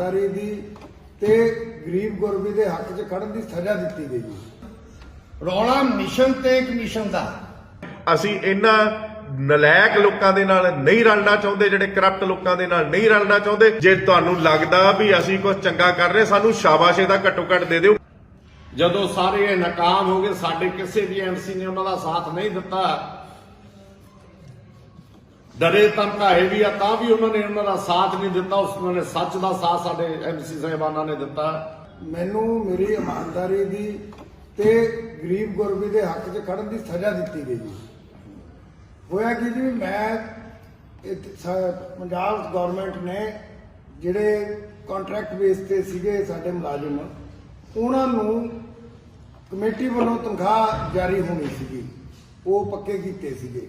ਇਮਾਨਦਾਰੀ ਦੀ ਤੇ ਗਰੀਬ ਗੁਰਬੀ ਦੇ ਹੱਕ 'ਚ ਖੜਨ ਦੀ ਸਜ਼ਾ ਦਿੱਤੀ ਗਈ ਰੌਲਾ ਮਿਸ਼ਨ ਤੇ ਇੱਕ ਮਿਸ਼ਨ ਦਾ। ਅਸੀਂ ਇਹਨਾਂ ਨਲਾਇਕ ਲੋਕਾਂ ਦੇ ਨਾਲ ਨਹੀਂ ਰਲਣਾ ਚਾਹੁੰਦੇ ਜਿਹੜੇ ਕਰਪਟ ਲੋਕਾਂ ਦੇ ਨਾਲ ਨਹੀਂ ਰਲਣਾ ਚਾਹੁੰਦੇ ਜੇ ਤੁਹਾਨੂੰ ਲੱਗਦਾ ਵੀ ਅਸੀਂ ਕੁਝ ਚੰਗਾ ਕਰ ਰਹੇ ਸਾਨੂੰ ਸ਼ਾਬਾਸ਼ ਇਹਦਾ ਘੱਟੋ ਘੱਟ ਦੇ ਦਿਓ। ਜਦੋਂ ਸਾਰੇ ਇਹ ਨਾਕਾਮ ਹੋ ਗਏ ਸਾਡੇ ਕਿਸੇ ਵੀ ਐਮਸੀ ਨੇ ਉਹਨਾਂ ਦਾ ਸਾਥ ਨਹੀਂ ਦਿੱਤਾ। ਡਰੇ ਧਮਕਾਏ ਵੀ ਆ, ਤਾਂ ਵੀ ਉਹਨਾਂ ਨੇ ਉਹਨਾਂ ਦਾ ਸਾਥ ਨਹੀਂ ਦਿੱਤਾ, ਉਸ ਨੇ ਸੱਚ ਦਾ ਸਾਥ ਸਾਡੇ ਐਮਸੀ ਸਾਹਿਬਾਨਾਂ ਨੇ ਦਿੱਤਾ। ਮੈਨੂੰ ਮੇਰੀ ਇਮਾਨਦਾਰੀ ਦੀ ਤੇ ਗਰੀਬ ਗੁਰਬੀ ਦੇ ਹੱਕ 'ਚ ਖੜਨ ਦੀ ਸਜ਼ਾ ਦਿੱਤੀ ਗਈ ਹੋਇਆ ਕਿ ਜੀ, ਮੈਂ ਪੰਜਾਬ ਗਵਰਨਮੈਂਟ ਨੇ ਜਿਹੜੇ ਕੰਟਰੈਕਟ ਬੇਸ ਤੇ ਸੀਗੇ ਸਾਡੇ ਮੁਲਾਜ਼ਮ, ਉਹਨਾਂ ਨੂੰ ਕਮੇਟੀ ਵੱਲੋਂ ਤਨਖਾਹ ਜਾਰੀ ਹੋਣੀ ਸੀਗੀ। ਉਹ ਪੱਕੇ ਕੀਤੇ ਸੀਗੇ।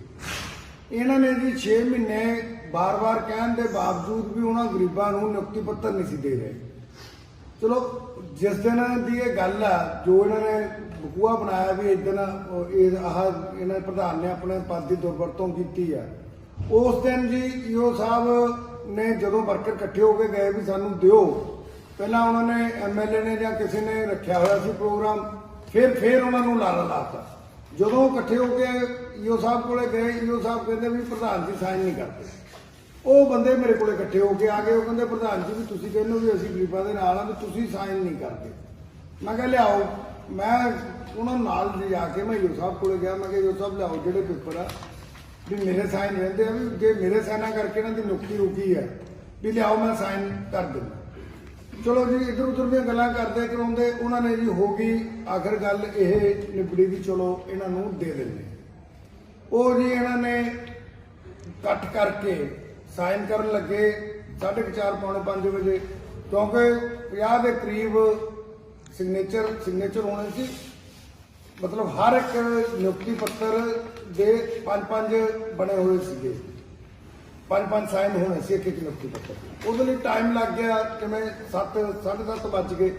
ਇਹਨਾਂ ਨੇ ਜੀ 6 ਮਹੀਨੇ ਬਾਰ-ਬਾਰ ਕਹਿਣ ਦੇ ਬਾਵਜੂਦ ਵੀ ਉਹਨਾਂ ਗਰੀਬਾਂ ਨੂੰ ਨਿਯੁਕਤੀ ਪੱਤਰ ਨਹੀਂ ਸੀ ਦੇ ਰਹੇ। ਚਲੋ, ਜਿਸ ਦਿਨ ਦੀ ਇਹ ਗੱਲ ਆ, ਜੋ ਇਹਨਾਂ ਨੇ ਬਕੂਆ ਬਣਾਇਆ ਵੀ ਇਦਨ ਇਹ ਆਹ ਇਹਨਾਂ ਪ੍ਰਧਾਨ ਨੇ ਆਪਣੇ ਪਦ ਦੀ ਦੁਰਵਰਤੋਂ ਕੀਤੀ ਆ। ਉਸ ਦਿਨ ਜੀ ਈਓ ਸਾਹਿਬ ਨੇ ਜਦੋਂ ਵਰਕਰ ਇਕੱਠੇ ਹੋ ਕੇ ਗਏ ਵੀ ਸਾਨੂੰ ਦਿਓ, ਪਹਿਲਾਂ ਉਹਨਾਂ ਨੇ ਐਮਐਲਏ ਨੇ ਜਾਂ ਕਿਸੇ ਨੇ ਰੱਖਿਆ ਹੋਇਆ ਸੀ ਪ੍ਰੋਗਰਾਮ ਫਿਰ ਫਿਰ ਉਹਨਾਂ ਨੂੰ ਲਾਲਾ ਲਾਤਾ। ਜਦੋਂ ਇਕੱਠੇ ਹੋ ਕੇ ਈਓ ਸਾਹਿਬ ਕੋਲੇ ਗਏ, ਈਓ ਸਾਹਿਬ ਕਹਿੰਦੇ ਵੀ ਪ੍ਰਧਾਨ ਜੀ ਸਾਈਨ ਨਹੀਂ ਕਰਦੇ। ਉਹ ਬੰਦੇ ਮੇਰੇ ਕੋਲੇ ਇਕੱਠੇ ਹੋ ਕੇ ਆ ਗਏ, ਉਹ ਕਹਿੰਦੇ ਪ੍ਰਧਾਨ ਜੀ ਵੀ ਤੁਸੀਂ ਕਹਿੰਦੇ ਹੋ ਵੀ ਅਸੀਂ ਗਰੀਬਾਂ ਦੇ ਨਾਲ ਆ ਵੀ ਤੁਸੀਂ ਸਾਈਨ ਨਹੀਂ ਕਰਦੇ। ਮੈਂ ਕਿਹਾ ਲਿਆਓ, ਮੈਂ ਉਹਨਾਂ ਨੂੰ ਨਾਲ ਜਾ ਕੇ ਮੈਂ ਯੂ ਸਾਹਿਬ ਕੋਲੇ ਗਿਆ, ਮੈਂ ਕਿਹਾ ਯੂ ਸਾਹਿਬ ਲਿਆਓ ਜਿਹੜੇ ਪੇਪਰ ਆ, ਵੀ ਮੇਰੇ ਸਾਈਨ ਰਹਿੰਦੇ ਆ, ਵੀ ਜੇ ਮੇਰੇ ਸਾਈਨਾਂ ਕਰਕੇ ਇਹਨਾਂ ਦੀ ਨੁਕਤੀ ਰੁਕੀ ਹੈ ਵੀ ਲਿਆਓ ਮੈਂ ਸਾਈਨ ਕਰ ਦਿੰਦਾ। ਚਲੋ ਜੀ ਇਧਰ ਉਧਰ ਦੀਆਂ ਗੱਲਾਂ ਕਰਦੇ ਕਰਾਉਂਦੇ, ਉਹਨਾਂ ਨੇ ਜੀ ਹੋ ਗਈ ਆਖਰ ਗੱਲ ਇਹ ਨਿਬੜੀ ਵੀ ਚਲੋ ਇਹਨਾਂ ਨੂੰ ਦੇ ਦਿੰਦੇ। ਉਹ ਜੀ ਇਹਨਾਂ ਨੇ ਇਕੱਠ ਕਰਕੇ ਸਾਈਨ ਕਰਨ ਲੱਗੇ 4:30 ਪੌਣੇ 5 ਵਜੇ, ਕਿਉਂਕਿ 50 ਦੇ ਕਰੀਬ ਸਿਗਨੇਚਰ ਸਿਗਨੇਚਰ ਹੋਣੇ ਸੀ। ਮਤਲਬ ਹਰ ਇੱਕ ਨਿਯੁਕਤੀ ਪੱਤਰ ਦੇ ਪੰਜ ਪੰਜ ਬਣੇ ਹੋਏ ਸੀਗੇ। ਪੰਜ ਪੰਜ ਸਾਈਨ ਹੋਣੇ ਸੀ ਇੱਕ ਇੱਕ ਨਿਯੁਕਤੀ ਪੱਤਰ ਉਹਦੇ ਲਈ ਟਾਈਮ ਲੱਗ ਗਿਆ, ਕਿਵੇਂ 7 7:30 ਵੱਜ ਗਏ।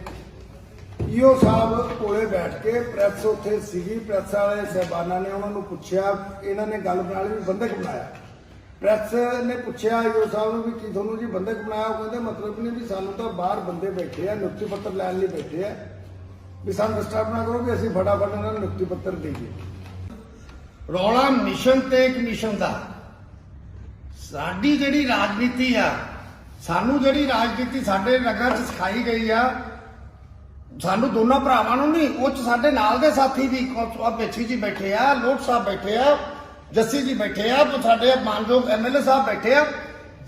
ਈਓ ਸਾਹਿਬ ਕੋਲੇ ਬੈਠ ਕੇ ਪ੍ਰੈਸ ਉੱਥੇ ਸੀਗੀ, ਪ੍ਰੈਸ ਵਾਲੇ ਸਹਿਬਾਨਾਂ ਨੇ ਉਹਨਾਂ ਨੂੰ ਪੁੱਛਿਆ, ਇਹਨਾਂ ਨੇ ਗੱਲ ਬਣਾ ਲਈ ਬੰਦਕ ਬਣਾਇਆ। ਪ੍ਰੈਸ ਨੇ ਪੁੱਛਿਆ ਈਓ ਸਾਹਿਬ ਨੂੰ ਵੀ ਕੀ ਤੁਹਾਨੂੰ ਜੀ ਬੰਦਕ ਬਣਾਇਆ? ਉਹ ਕਹਿੰਦੇ, ਮਤਲਬ ਨਹੀਂ ਵੀ ਸਾਨੂੰ ਤਾਂ ਬਾਹਰ ਬੰਦੇ ਬੈਠੇ ਆ, ਨਿਯੁਕਤੀ ਪੱਤਰ ਲੈਣ ਲਈ ਬੈਠੇ ਆ। ਵੀ ਸਾਨੂੰ ਡਿਸਟਰਬ ਨਾ ਕਰੋ ਵੀ ਅਸੀਂ ਫਟਾਫਟ ਇਹਨਾਂ ਨੂੰ ਨਿਯੁਕਤੀ ਪੱਤਰ ਦੇਈਏ। ਰੌਲਾ ਮਿਸ਼ਨ ਤੇ ਇੱਕ ਦਾ। ਸਾਡੀ ਜਿਹੜੀ ਰਾਜਨੀਤੀ ਆ, ਸਾਨੂੰ ਜਿਹੜੀ ਰਾਜਨੀਤੀ ਸਾਡੇ ਨਗਰ 'ਚ ਸਿਖਾਈ ਗਈ ਆ ਸਾਨੂੰ ਦੋਨਾਂ ਭਰਾਵਾਂ ਨੂੰ ਨਹੀਂ, ਉਹ 'ਚ ਸਾਡੇ ਨਾਲ ਦੇ ਸਾਥੀ ਵੀ ਆ ਪਿੱਛੇ ਜੀ ਬੈਠੇ ਆ ਲੋਟ ਸਾਹਿਬ ਬੈਠੇ ਆ, ਜੱਸੀ ਜੀ ਬੈਠੇ ਆ ਸਾਡੇ ਮਾਨਯੋਗ ਐਮਐਲਏ ਸਾਹਿਬ ਬੈਠੇ ਆ।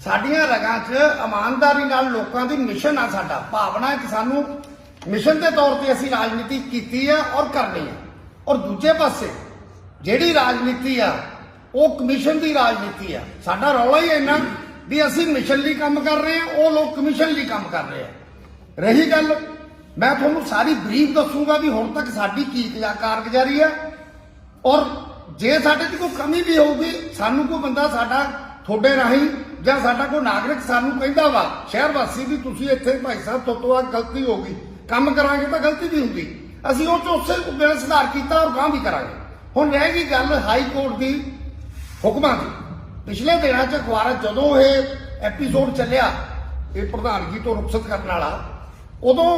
ਸਾਡੀਆਂ ਰਗਾਂ 'ਚ ਇਮਾਨਦਾਰੀ ਨਾਲ ਲੋਕਾਂ ਦੀ ਮਿਸ਼ਨ ਆ ਸਾਡਾ, ਭਾਵਨਾ ਹੈ ਕਿ ਸਾਨੂੰ ਮਿਸ਼ਨ ਦੇ ਤੌਰ ਤੇ ਅਸੀਂ ਰਾਜਨੀਤੀ ਕੀਤੀ ਆ ਔਰ ਕਰਨੀ ਆ। ਔਰ ਦੂਜੇ ਪਾਸੇ, ਜਿਹੜੀ ਰਾਜਨੀਤੀ ਆ, ਉਹ ਕਮਿਸ਼ਨ ਦੀ ਰਾਜਨੀਤੀ ਆ। ਸਾਡਾ ਰੌਲਾ ਹੀ ਇੰਨਾ ਵੀ ਅਸੀਂ ਮਿਸ਼ਨ ਲਈ ਕੰਮ ਕਰ ਰਹੇ ਆ, ਉਹ ਲੋਕ ਕਮਿਸ਼ਨ ਲਈ ਕੰਮ ਕਰ ਰਹੇ ਆ। ਰਹੀ ਗੱਲ ਮੈਂ ਤੁਹਾਨੂੰ ਸਾਰੀ ਬਰੀਫ ਦੱਸੂਗਾ ਵੀ ਹੁਣ ਤੱਕ ਸਾਡੀ ਕੀ ਕਾਰਗੁਜ਼ਾਰੀ ਆ ਔਰ ਜੇ ਸਾਡੇ 'ਚ ਕੋਈ ਕਮੀ ਵੀ ਹੋਊਗੀ, ਸਾਨੂੰ ਕੋਈ ਬੰਦਾ ਸਾਡਾ ਤੁਹਾਡੇ ਰਾਹੀਂ ਜਾਂ ਸਾਡਾ ਕੋਈ ਨਾਗਰਿਕ ਸਾਨੂੰ ਕਹਿੰਦਾ ਵਾ, ਸ਼ਹਿਰ ਵਾਸੀ ਵੀ ਤੁਸੀਂ ਇੱਥੇ ਭਾਈ ਸਾਹਿਬ ਤੁਹਾਤੋਂ ਆ ਗਲਤੀ ਹੋ ਗਈ, ਕੰਮ ਕਰਾਂਗੇ ਤਾਂ ਗਲਤੀ ਵੀ ਹੁੰਦੀ। ਅਸੀਂ ਉਹ 'ਚ ਉਸੇ ਵੇਲੇ ਸੁਧਾਰ ਕੀਤਾ ਔਰ ਗਾਂ ਵੀ ਕਰਾਂਗੇ। ਹੁਣ ਰਹਿ ਗਈ ਗੱਲ ਹਾਈ ਕੋਰਟ ਦੀ ਹੁਕਮਾਂ ਦੀ। ਪਿਛਲੇ ਦਿਨਾਂ 'ਚ ਅਖਬਾਰਾਂ ਜਦੋਂ ਇਹ ਐਪੀਸੋਡ ਚੱਲਿਆ, ਇਹ ਪ੍ਰਧਾਨਗੀ ਤੋਂ ਰੁਖਸਤ ਕਰਨ ਵਾਲਾ, ਉਦੋਂ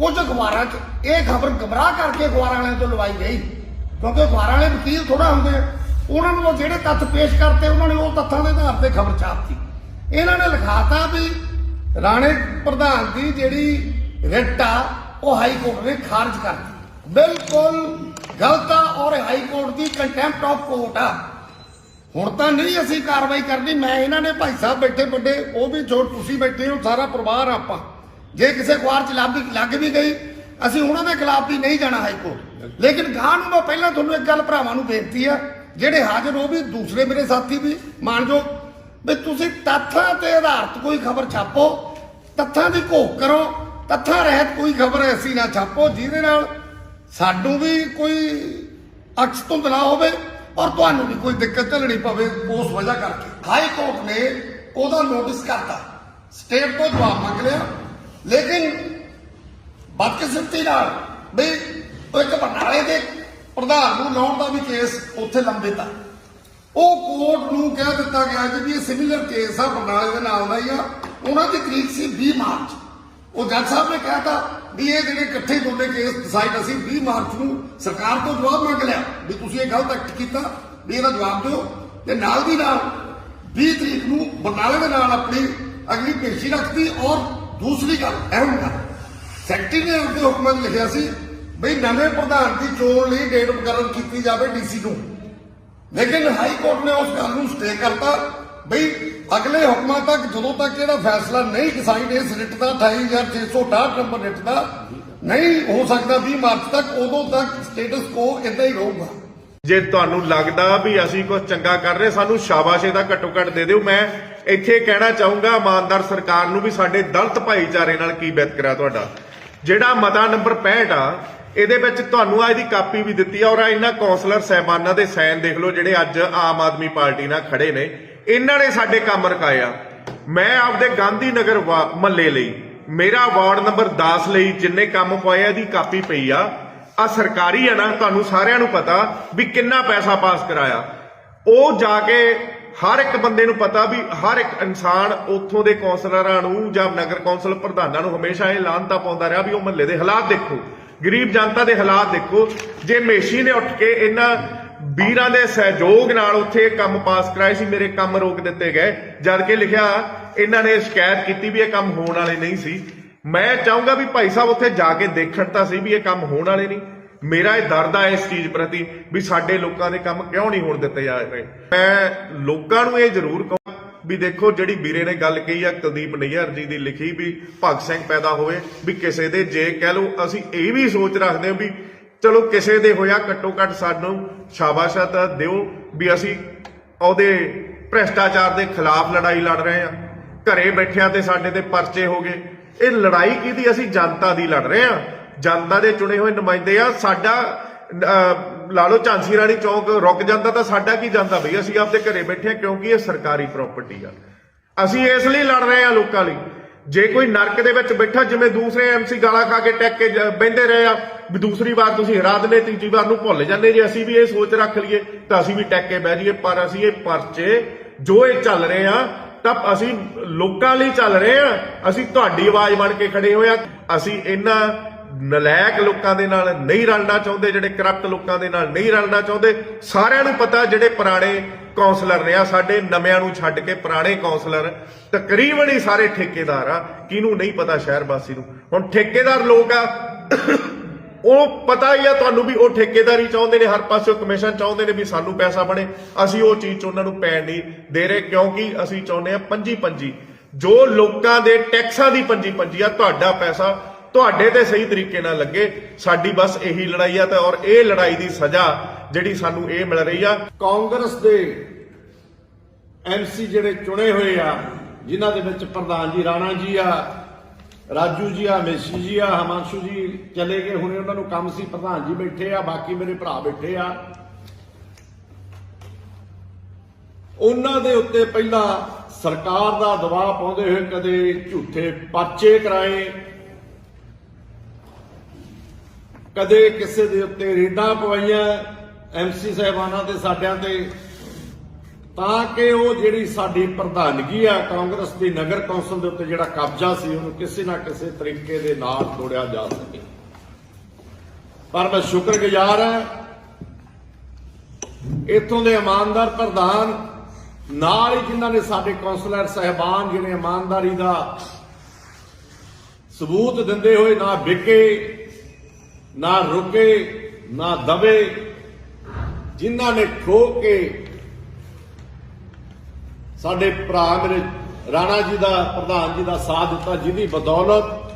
ਕੁਝ ਅਖਬਾਰਾਂ 'ਚ, ਇਹ ਖਬਰ ਗਮਰਾਹ ਕਰਕੇ ਅਖਬਾਰਾਂ ਵਾਲਿਆਂ ਤੋਂ ਲਵਾਈ ਗਈ। ਕਿਉਂਕਿ ਅਖਬਾਰਾਂ ਵਾਲੇ ਵਕੀਲ ਥੋੜਾ ਹੁੰਦੇ ਆ। ਉਹਨਾਂ ਨੂੰ ਜਿਹੜੇ ਤੱਥ ਪੇਸ਼ ਕਰਤੇ, ਉਹਨਾਂ ਨੇ ਉਹ ਤੱਥਾਂ ਦੇ ਆਧਾਰ ਤੇ ਖਬਰ ਛਾਪਤੀ। ਇਹਨਾਂ ਨੇ ਲਿਖਾਤਾ ਵੀ ਰਾਣੇ ਪ੍ਰਧਾਨ ਦੀ ਜਿਹੜੀ ਰਿਟ ਆ, ਉਹ ਹਾਈ ਕੋਰਟ ਨੇ ਖਾਰਜ ਕਰਤੀ ਬਿਲਕੁਲ ਗਲਤ ਆ ਔਰ ਹਾਈ ਕੋਰਟ ਦੀ ਕੰਟੈਂਪਟ ਆਫ ਕੋਰਟ ਆ। ਹੁਣ ਤਾਂ ਨਹੀਂ ਅਸੀਂ ਕਾਰਵਾਈ ਕਰਨੀ, ਮੈਂ ਇਹਨਾਂ ਨੇ ਭਾਈ ਸਾਹਿਬ ਬੈਠੇ ਵੱਡੇ ਉਹ ਵੀ ਜੋ ਤੁਸੀਂ ਬੈਠੇ ਹੋ, ਸਾਰਾ ਪਰਿਵਾਰ, ਆਪਾਂ। ਜੇ ਕਿਸੇ ਅਖਬਾਰ ਚ ਲੱਗ ਲੱਗ ਵੀ ਗਈ, ਅਸੀਂ ਉਹਨਾਂ ਦੇ ਖਿਲਾਫ ਵੀ ਨਹੀਂ ਜਾਣਾ ਹਾਈ ਕੋਰਟ। ਲੇਕਿਨ ਗਾਂ ਨੂੰ ਮੈਂ ਪਹਿਲਾਂ ਤੁਹਾਨੂੰ ਇੱਕ ਗੱਲ ਭਰਾਵਾਂ ਨੂੰ ਬੇਨਤੀ ਆ, ਜਿਹੜੇ ਹਾਜ਼ਰ ਹੋ ਵੀ, ਦੂਸਰੇ ਮੇਰੇ ਸਾਥੀ ਵੀ ਮਾਨਜੋ ਵੀ ਤੁਸੀਂ ਤੱਥਾਂ ਤੇ ਆਧਾਰਿਤ ਕੋਈ ਖਬਰ ਛਾਪੋ, ਤੱਥਾਂ ਦੀ ਘੋਖ ਕਰੋ, ਤੱਥਾਂ ਰਹਿਤ ਕੋਈ ਖਬਰ ਐਸੀ ਨਾ ਛਾਪੋ, ਜਿਹਦੇ ਨਾਲ ਸਾਨੂੰ ਵੀ ਕੋਈ ਅਕਸ ਧੁੰਦ ਨਾ ਹੋਵੇ ਔਰ ਤੁਹਾਨੂੰ ਵੀ ਕੋਈ ਦਿੱਕਤ ਝੱਲਣੀ ਪਵੇ ਉਸ ਵਜ੍ਹਾ ਕਰਕੇ। ਹਾਈ ਕੋਰਟ ਨੇ ਉਹਦਾ ਨੋਟਿਸ ਕਰਤਾ। ਸਟੇਟ ਤੋਂ ਜਵਾਬ ਮੰਗ ਲਿਆ। ਲੇਕਿਨ ਬਦਕਿਸਮਤੀ ਨਾਲ ਵੀ ਇੱਕ ਬਰਨਾਲੇ ਦੇ ਪ੍ਰਧਾਨ ਨੂੰ ਲਾਉਣ ਦਾ ਵੀ ਕੇਸ ਉੱਥੇ ਲੰਬਿਤ ਆ ਉਹ ਕੋਰਟ ਨੂੰ ਕਹਿ ਦਿੱਤਾ ਗਿਆ ਕਿ ਵੀ ਇਹ ਸਿਮਿਲਰ ਕੇਸ ਆ ਬਰਨਾਲੇ ਦੇ ਨਾਲ ਦਾ ਹੀ ਆ। ਉਹਨਾਂ ਦੀ ਤਰੀਕ ਸੀ 20 ਮਾਰਚ। ਉਹ ਜੱਜ ਸਾਹਿਬ ਨੇ ਕਹਿਤਾ ਵੀ ਇਹ ਜਿਹੜੇ ਇਕੱਠੇ ਦੋਨੇ ਕੇਸ ਡਿਸਾਈਡ ਅਸੀਂ 20 ਮਾਰਚ ਨੂੰ ਸਰਕਾਰ ਤੋਂ ਜਵਾਬ ਮੰਗ ਲਿਆ ਵੀ ਤੁਸੀਂ ਇਹ ਗਲਤ ਐਕਟ ਕੀਤਾ, ਵੀ ਇਹਦਾ ਜਵਾਬ ਦਿਓ। ਤੇ ਨਾਲ ਦੀ ਨਾਲ 20 ਤਰੀਕ ਨੂੰ ਬਰਨਾਲੇ ਦੇ ਨਾਲ ਆਪਣੀ ਅਗਲੀ ਪੇਸ਼ੀ ਰੱਖਤੀ ਔਰ ਦੂਸਰੀ ਗੱਲ, ਅਹਿਮ ਗੱਲ। ਸੈਕਟਰੀ ਨੇ ਆਪਣੇ ਹੁਕਮਾਂ ਲਿਖਿਆ ਸੀ ਬਈ ਨਵੇਂ ਪ੍ਰਧਾਨ ਦੀ ਚੋਣ ਲਈ ਡੇਟ ਮੁਕਰਰ ਕੀਤੀ ਜਾਵੇ ਡੀਸੀ ਨੂੰ। ਲੇਕਿਨ ਹਾਈ ਕੋਰਟ ਨੇ ਉਸ ਗੱਲ ਨੂੰ ਸਟੇ ਕਰਤਾ ਬਈ ਅਗਲੇ ਹੁਕਮਾਂ ਤੱਕ, ਜਦੋਂ ਤੱਕ ਇਹਦਾ ਫੈਸਲਾ ਨਹੀਂ ਡਿਸਾਈਡ ਇਸ ਰਿਟ ਦਾ 28668 ਨੰਬਰ ਰਿਟ ਦਾ ਨਹੀਂ ਹੋ ਸਕਦਾ 20 ਮਾਰਚ ਤੱਕ, ਉਦੋਂ ਤੱਕ ਸਟੇਟਸ ਕੋ ਇਦਾਂ ਹੀ ਰਹੂਗਾ। ਜੇ ਤੁਹਾਨੂੰ ਲੱਗਦਾ ਵੀ ਅਸੀਂ ਕੁਝ ਚੰਗਾ ਕਰ ਰਹੇ, ਸਾਨੂੰ ਸ਼ਾਬਾਸ਼ ਇਹਦਾ ਘੱਟੋ ਘੱਟ ਦੇ ਦਿਓ। ਮੈਂ ਇੱਥੇ ਕਹਿਣਾ ਚਾਹੂੰਗਾ, ਇਮਾਨਦਾਰ ਸਰਕਾਰ ਨੂੰ ਵੀ ਸਾਡੇ ਦਲਤ ਭਾਈਚਾਰੇ ਨਾਲ ਕੀ ਵਿਤਕਰਾ ਤੁਹਾਡਾ। ਜਿਹੜਾ ਮਤਾ ਨੰਬਰ 65 ਆ, ਇਹਦੇ ਵਿੱਚ ਤੁਹਾਨੂੰ ਅੱਜ ਦੀ ਕਾਪੀ ਵੀ ਦਿੱਤੀ ਆ ਔਰ ਇਹਨਾਂ ਕੌਂਸਲਰ ਸਹਿਬਾਨਾਂ ਦੇ ਸਾਈਨ ਦੇਖ ਲਓ, ਜਿਹੜੇ ਅੱਜ ਆਮ ਆਦਮੀ ਪਾਰਟੀ ਨਾਲ ਖੜੇ ਨੇ। ਇਹਨਾਂ ਨੇ ਸਾਡੇ ਕੰਮ ਰਕਾਏ ਮੈਂ ਆਪਦੇ ਗਾਂਧੀ ਨਗਰ ਮਹੱਲੇ ਲਈ, ਮੇਰਾ ਵਾਰਡ ਨੰਬਰ 10 ਲਈ ਜਿੰਨੇ ਕੰਮ ਪਏ ਆ, ਇਹਦੀ ਕਾਪੀ ਪਈ ਆ। ਆ ਸਰਕਾਰੀ ਆ ਨਾ, ਤੁਹਾਨੂੰ ਸਾਰਿਆਂ ਨੂੰ ਪਤਾ ਵੀ ਕਿੰਨਾ ਪੈਸਾ ਪਾਸ ਕਰਾਇਆ। ਉਹ ਜਾ ਕੇ ਹਰ ਇੱਕ ਬੰਦੇ ਨੂੰ ਪਤਾ ਵੀ ਹਰ ਇੱਕ ਇਨਸਾਨ ਉੱਥੋਂ ਦੇ ਕੌਂਸਲਰਾਂ ਨੂੰ ਜਾਂ ਨਗਰ ਕੌਂਸਲ ਪ੍ਰਧਾਨਾਂ ਨੂੰ ਹਮੇਸ਼ਾ ਇਹ ਲਾਂਤਾ ਪਾਉਂਦਾ ਰਿਹਾ ਵੀ ਉਹ ਮਹੱਲੇ ਦੇ ਹਾਲਾਤ ਦੇਖੋ। ਗਰੀਬ ਜਨਤਾ ਦੇ ਹਾਲਾਤ ਦੇਖੋ। ਜੇ ਮੇਸ਼ੀ ਨੇ ਉੱਠ ਕੇ ਇਹਨਾਂ ਵੀਰਾਂ ਦੇ ਸਹਿਯੋਗ ਨਾਲ ਉੱਥੇ ਇਹ ਕੰਮ ਪਾਸ ਕਰਾਏ ਸੀ, ਮੇਰੇ ਕੰਮ ਰੋਕ ਦਿੱਤੇ ਗਏ। ਜਦ ਕਿ ਲਿਖਿਆ, ਇਹਨਾਂ ਨੇ ਸ਼ਿਕਾਇਤ ਕੀਤੀ ਵੀ ਇਹ ਕੰਮ ਹੋਣ ਵਾਲੇ ਨਹੀਂ ਸੀ। ਮੈਂ ਚਾਹੂੰਗਾ ਵੀ ਭਾਈ ਸਾਹਿਬ ਉੱਥੇ ਜਾ ਕੇ ਦੇਖਣ ਤਾਂ ਸੀ ਵੀ ਇਹ ਕੰਮ ਹੋਣ ਵਾਲੇ ਨਹੀਂ। ਮੇਰਾ ਇਹ ਦਰਦ ਆ ਇਸ ਚੀਜ਼ ਪ੍ਰਤੀ ਵੀ ਸਾਡੇ ਲੋਕਾਂ ਦੇ ਕੰਮ ਕਿਉਂ ਨਹੀਂ ਹੋਣ ਦਿੱਤੇ ਜਾ ਰਹੇ? ਮੈਂ ਲੋਕਾਂ ਨੂੰ ਇਹ ਜ਼ਰੂਰ ਕਹਾਂ ਵੀ ਦੇਖੋ, ਜਿਹੜੀ ਵੀਰੇ ਨੇ ਗੱਲ ਕਹੀ ਆ, ਕੁਲਦੀਪ ਨਈਅਰ ਜੀ ਦੀ ਲਿਖੀ ਵੀ ਭਗਤ ਸਿੰਘ ਪੈਦਾ ਹੋਵੇ, ਵੀ ਕਿਸੇ ਦੇ ਜੇ ਕਹਿ ਲਓ, ਅਸੀਂ ਇਹ ਵੀ ਸੋਚ ਰੱਖਦੇ ਹਾਂ ਵੀ ਚਲੋ ਕਿਸੇ ਦੇ ਹੋਇਆ ਘੱਟੋ ਘੱਟ ਸਾਨੂੰ ਸ਼ਾਬਾਸ਼ਾ ਤਾਂ ਦਿਓ ਵੀ ਅਸੀਂ ਉਹਦੇ ਭ੍ਰਿਸ਼ਟਾਚਾਰ ਦੇ ਖਿਲਾਫ ਲੜਾਈ ਲੜ ਰਹੇ ਆ ਘਰੇ ਬੈਠਿਆਂ ਤੇ ਸਾਡੇ ਤੇ ਪਰਚੇ ਹੋ ਗਏ। ਇਹ ਲੜਾਈ ਕਿਹਦੀ? ਅਸੀਂ ਜਨਤਾ ਦੀ ਲੜ ਰਹੇ ਆ ਜਨਤਾ ਦੇ ਚੁਣੇ ਹੋਏ ਨੁਮਾਇੰਦੇ ਆ, ਸਾਡਾ ਲਾ ਲਓ ਝਾਂਸੀ ਰਾਣੀ ਚੌਂਕ ਰੁਕ ਜਾਂਦਾ ਤਾਂ ਸਾਡਾ ਕੀ ਜਾਂਦਾ ਬਈ? ਅਸੀਂ ਆਪਦੇ ਘਰੇ ਬੈਠੇ ਕਿਉਂਕਿ ਇਹ ਸਰਕਾਰੀ ਪ੍ਰਾਪਰਟੀ ਆ। ਅਸੀਂ ਇਸ ਲਈ ਲੜ ਰਹੇ ਆ ਲੋਕਾਂ ਲਈ। ਜੇ ਕੋਈ ਨਰਕ ਦੇ ਵਿੱਚ ਬੈਠਾ, ਜਿਵੇਂ ਦੂਸਰੇ ਐਮਸੀ ਗਾਲਾਂ ਖਾ ਕੇ ਟੈਕ ਕੇ ਜ- ਬਹਿੰਦੇ ਰਹੇ ਆ, ਵੀ ਦੂਸਰੀ ਵਾਰ ਤੁਸੀਂ ਹਰਾ ਦਿੰਦੇ ਤੀਜੀ ਵਾਰ ਨੂੰ ਭੁੱਲ ਜਾਂਦੇ ਜੇ ਅਸੀਂ ਵੀ ਇਹ ਸੋਚ ਰੱਖ ਲਈਏ, ਤਾਂ ਅਸੀਂ ਵੀ ਟੈਕ ਕੇ ਬਹਿ ਜਾਈਏ। ਪਰ ਅਸੀਂ ਇਹ ਪਰਚੇ, ਜੋ ਇਹ ਚੱਲ ਰਹੇ ਆ, ਤਾਂ ਅਸੀਂ ਲੋਕਾਂ ਲਈ ਚੱਲ ਰਹੇ ਆ। ਅਸੀਂ ਤੁਹਾਡੀ ਆਵਾਜ਼ ਬਣ ਕੇ ਖੜੇ ਹੋਏ ਆ। ਅਸੀਂ ਇਹਨਾਂ ਨਲਾਇਕ ਲੋਕਾਂ ਦੇ ਨਾਲ ਨਹੀਂ ਰਲਣਾ ਚਾਹੁੰਦੇ, ਜਿਹੜੇ ਕਰਪਟ ਲੋਕਾਂ ਦੇ ਨਾਲ ਨਹੀਂ ਰਲਣਾ ਚਾਹੁੰਦੇ, ਸਾਰਿਆਂ ਨੂੰ ਪਤਾ ਜਿਹੜੇ ਪੁਰਾਣੇ ਕਾਉਂਸਲਰ ਨੇ ਆ, ਸਾਡੇ ਨਵਿਆਂ ਨੂੰ ਛੱਡ ਕੇ ਪੁਰਾਣੇ ਕਾਉਂਸਲਰ ਤਕਰੀਬਨ ਹੀ ਸਾਰੇ ਠੇਕੇਦਾਰ ਆ, ਕਿਹਨੂੰ ਨਹੀਂ ਪਤਾ ਸ਼ਹਿਰ ਵਾਸੀ ਨੂੰ। ਹੁਣ ਠੇਕੇਦਾਰ ਲੋਕ ਆ, ਉਹ ਪਤਾ ਹੀ ਆ ਤੁਹਾਨੂੰ ਵੀ ਉਹ ਠੇਕੇਦਾਰੀ ਚਾਹੁੰਦੇ ਨੇ, ਹਰ ਪਾਸੇ ਕਮਿਸ਼ਨ ਚਾਹੁੰਦੇ ਨੇ ਵੀ ਸਾਨੂੰ ਪੈਸਾ ਬਣੇ। ਅਸੀਂ ਉਹ ਚੀਜ਼ 'ਚ ਉਹਨਾਂ ਨੂੰ ਪੈਣ ਨਹੀਂ ਦੇ ਰਹੇ, ਕਿਉਂਕਿ ਅਸੀਂ ਚਾਹੁੰਦੇ ਆ ਪੰਜੀ ਪੰਜੀ ਜੋ ਲੋਕਾਂ ਦੇ ਟੈਕਸਾਂ ਦੀ ਪੰਜੀ ਪੰਜੀ ਆ, ਤੁਹਾਡਾ ਪੈਸਾ ਤੁਹਾਡੇ ਤੇ ਸਹੀ ਤਰੀਕੇ ਨਾਲ ਲੱਗੇ, ਸਾਡੀ ਬਸ ਇਹੀ ਲੜਾਈ ਆ ਤੇ ਔਰ ਇਹ ਲੜਾਈ ਦੀ ਸਜ਼ਾ ਜਿਹੜੀ ਸਾਨੂੰ ਇਹ ਮਿਲ ਰਹੀ ਆ। ਕਾਂਗਰਸ ਦੇ ਐਮਸੀ ਜਿਹੜੇ ਚੁਣੇ ਹੋਏ ਆ, ਜਿਨ੍ਹਾਂ ਦੇ ਵਿੱਚ ਪ੍ਰਧਾਨ ਜੀ ਰਾਣਾ ਜੀ ਆ, ਰਾਜੂ ਜੀ ਆ, ਮੇਸ਼ੀ ਜੀ ਆ, ਹਮਾਂਸ਼ੂ ਜੀ ਚਲੇ ਗਏ, ਹੁਣੇ ਉਹਨਾਂ ਨੂੰ ਕੰਮ ਸੀ, ਪ੍ਰਧਾਨ ਜੀ ਬੈਠੇ ਆ, ਬਾਕੀ ਮੇਰੇ ਭਰਾ ਬੈਠੇ ਆ। ਉਹਨਾਂ ਦੇ ਉੱਤੇ ਪਹਿਲਾਂ ਸਰਕਾਰ ਦਾ ਦਬਾਅ ਪਾਉਂਦੇ ਹੋਏ ਕਦੇ ਝੂਠੇ ਪਾਚੇ ਕਰਾਏ ਕਦੇ ਕਿਸੇ ਦੇ ਉੱਤੇ ਰੇਡਾਂ ਪਵਾਈਆਂ ਐਮਸੀ ਸਾਹਿਬਾਨਾਂ ਤੇ ਸਾਡਿਆਂ ਤੇ, ਤਾਂ ਕਿ ਉਹ ਜਿਹੜੀ ਸਾਡੀ ਪ੍ਰਧਾਨਗੀ ਆ, ਕਾਂਗਰਸ ਦੀ ਨਗਰ ਕੌਂਸਲ ਦੇ ਉੱਤੇ ਜਿਹੜਾ ਕਬਜ਼ਾ ਸੀ, ਉਹਨੂੰ ਕਿਸੇ ਨਾ ਕਿਸੇ ਤਰੀਕੇ ਦੇ ਨਾਲ ਤੋੜਿਆ ਜਾ ਸਕੇ। ਪਰ ਮੈਂ ਸ਼ੁਕਰਗੁਜ਼ਾਰ ਹਾਂ, ਇਥੋਂ ਦੇ ਇਮਾਨਦਾਰ ਪ੍ਰਧਾਨ, ਨਾਲ ਹੀ ਜਿਨ੍ਹਾਂ ਨੇ ਸਾਡੇ ਕੌਂਸਲਰ ਸਹਿਬਾਨ ਜਿਹੜੇ ਇਮਾਨਦਾਰੀ ਦਾ ਸਬੂਤ ਦਿੰਦੇ ਹੋਏ ਨਾ ਵਿਕੇ ਨਾ ਰੁਕੇ, ਨਾ ਦਬੇ, ਜਿਨ੍ਹਾਂ ਨੇ ਖੋ ਕੇ ਸਾਡੇ ਭਰਾ ਮੇਰੇ ਰਾਣਾ ਜੀ ਦਾ, ਪ੍ਰਧਾਨ ਜੀ ਦਾ ਸਾਥ ਦਿੱਤਾ, ਜਿਹਦੀ ਬਦੌਲਤ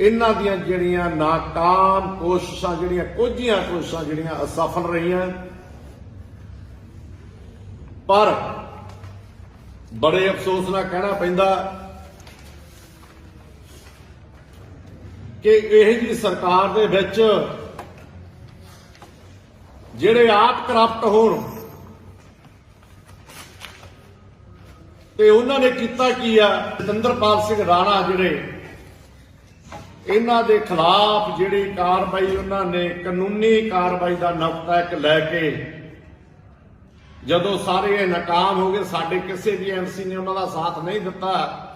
ਇਹਨਾਂ ਦੀਆਂ ਜਿਹੜੀਆਂ ਨਾਕਾਮ ਕੋਸ਼ਿਸ਼ਾਂ, ਜਿਹੜੀਆਂ ਕੋਝੀਆਂ ਕੋਸ਼ਿਸ਼ਾਂ, ਜਿਹੜੀਆਂ ਅਸਫਲ ਰਹੀਆਂ, ਪਰ ਬੜੇ ਅਫਸੋਸ ਨਾਲ ਕਹਿਣਾ ਪੈਂਦਾ ਕਿ ਇਹ ਜੀ ਸਰਕਾਰ ਦੇ ਵਿੱਚ ਜਿਹੜੇ ਆਪ ਕਰਪਟ ਹੋਣ ਤੇ ਉਹਨਾਂ ਨੇ ਕੀਤਾ ਕੀ ਆ? ਜਤਿੰਦਰਪਾਲ ਸਿੰਘ ਰਾਣਾ ਜਿਹੜੇ, ਇਹਨਾਂ ਦੇ ਖਿਲਾਫ ਜਿਹੜੀ ਕਾਰਵਾਈ ਉਹਨਾਂ ਨੇ, ਕਾਨੂੰਨੀ ਕਾਰਵਾਈ ਦਾ ਨੁਕਤਾ ਇੱਕ ਲੈ ਕੇ ਜਦੋਂ ਸਾਰੇ ਇਹ ਨਾਕਾਮ ਹੋ ਗਏ, ਸਾਡੇ ਕਿਸੇ ਵੀ ਐਮਸੀ ਨੇ ਉਹਨਾਂ ਦਾ ਸਾਥ ਨਹੀਂ ਦਿੱਤਾ।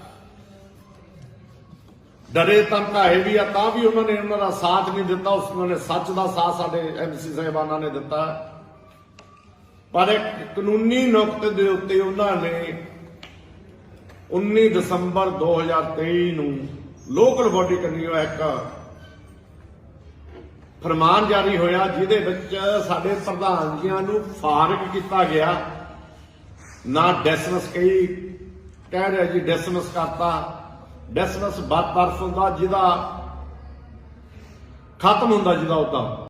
ਡਰੇ ਧਮਕਾਏ ਵੀ ਆ, ਤਾਂ ਵੀ ਉਹਨਾਂ ਨੇ ਉਹਨਾਂ ਦਾ ਸਾਥ ਨਹੀਂ ਦਿੱਤਾ, ਉਸ ਨੇ ਸੱਚ ਦਾ ਸਾਥ ਸਾਡੇ ਐਮਸੀ ਸਾਹਿਬਾਨਾਂ ਨੇ ਦਿੱਤਾ। ਪਰ ਇੱਕ ਕਾਨੂੰਨੀ ਨੁਕਤੇ ਦੇ ਉੱਤੇ ਉਹਨਾਂ ਨੇ 19 ਦਸੰਬਰ 2023 ਨੂੰ ਲੋਕਲ ਬਾਡੀ ਕਨਿਓ ਇੱਕ ਫਰਮਾਨ ਜਾਰੀ ਹੋਇਆ, ਜਿਹਦੇ ਵਿੱਚ ਸਾਡੇ ਪ੍ਰਧਾਨ ਜੀਆਂ ਨੂੰ ਫਾਰਗ ਕੀਤਾ ਗਿਆ। ਨਾ ਡੈਸਮਸ ਕਹੀ, ਕਹਿ ਰਿਹਾ ਜੀ ਡੈਸਮਸ ਕਰਤਾ। ਡੈਸਮਸ ਬਾਤ ਤਰਫ ਹੁੰਦਾ ਜਿਹਦਾ ਖਤਮ ਹੁੰਦਾ ਜਿਹਦਾ ਉਹਦਾ